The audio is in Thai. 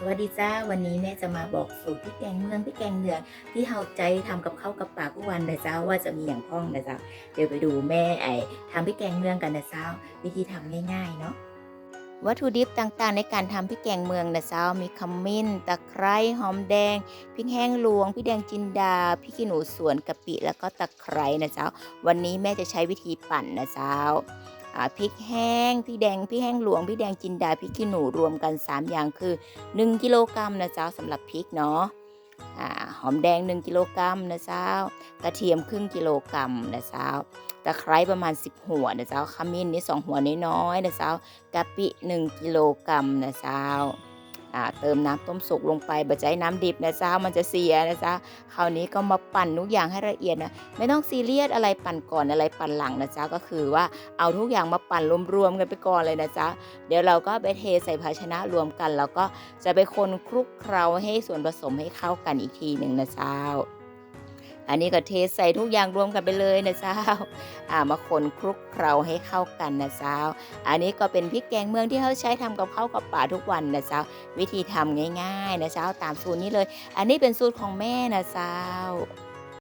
สวัสดีจ้าวันนี้แม่จะมาบอกสูตรพริกแกงเมืองพริกแกงเหนืองที่เฮาใจทำกับข้าวกับปากทุกวันนะจ้าว่าจะมีอย่างพ้องนะจ้าเดี๋ยวไปดูแม่ไอทำพริกแกงเมืองกันนะจ้าวิธีทำง่ายๆเนาะวัตถุดิบต่างๆ ในการทำพริกแกงเมืองนะเจ้ามีขมิ้น ตะไคร้หอมแดงพริกแห้งหลวงพริกแดงจินดาพริกขี้หนูสวนกะปิแล้วก็ตะไคร้นะเจ้าวันนี้แม่จะใช้วิธีปั่นนะเจ้าอ่า พริกแห้งพริกแดงพริกแห้งหลวงพริกแดงจินดาพริกขี้หนูรวมกัน 3 อย่างคือ 1 กิโลกรัมนะเจ้าสำหรับพริกเนาะหอมแดง 1 กิโลกรัมนะเจ้ากระเทียมครึ่งกิโลกรัมนะเจ้าตะไคร้ประมาณ 10 หัวนะเจ้าขมิ้นนี่2หัวน้อยๆนะเจ้ากะปิ 1 กิโลกรัมนะเจ้า เติมน้ำต้มสุกลงไปบะใจน้ำดิบนะจ๊ะมันจะเสียนะจ๊ะคราวนี้ก็มาปั่นทุกอย่างให้ละเอียดนะไม่ต้องซีเรียสอะไรปั่นก่อนอะไรปั่นหลังนะจ๊ะก็คือว่าเอาทุกอย่างมาปั่นรวมๆกันไปก่อนเลยนะจ๊ะเดี๋ยวเราก็ไปเทใส่ภาชนะรวมกัน แล้วก็จะไปคนคลุกเคล้าให้ส่วนผสมให้เข้ากันอีกทีหนึ่งนะเจ้า อันนี้ก็เทใส่ทุกอย่างรวมกันไปเลยนะเจ้าอ่ามาคนคลุกเคล้าให้เข้ากันนะเจ้า อันนี้ก็เป็นพริกแกงเมืองที่เขาใช้ทำกับข้าวกับป่าทุกวันนะเจ้า วิธีทำง่ายๆนะเจ้าตามสูตรนี้เลย อันนี้เป็นสูตรของแม่นะเจ้า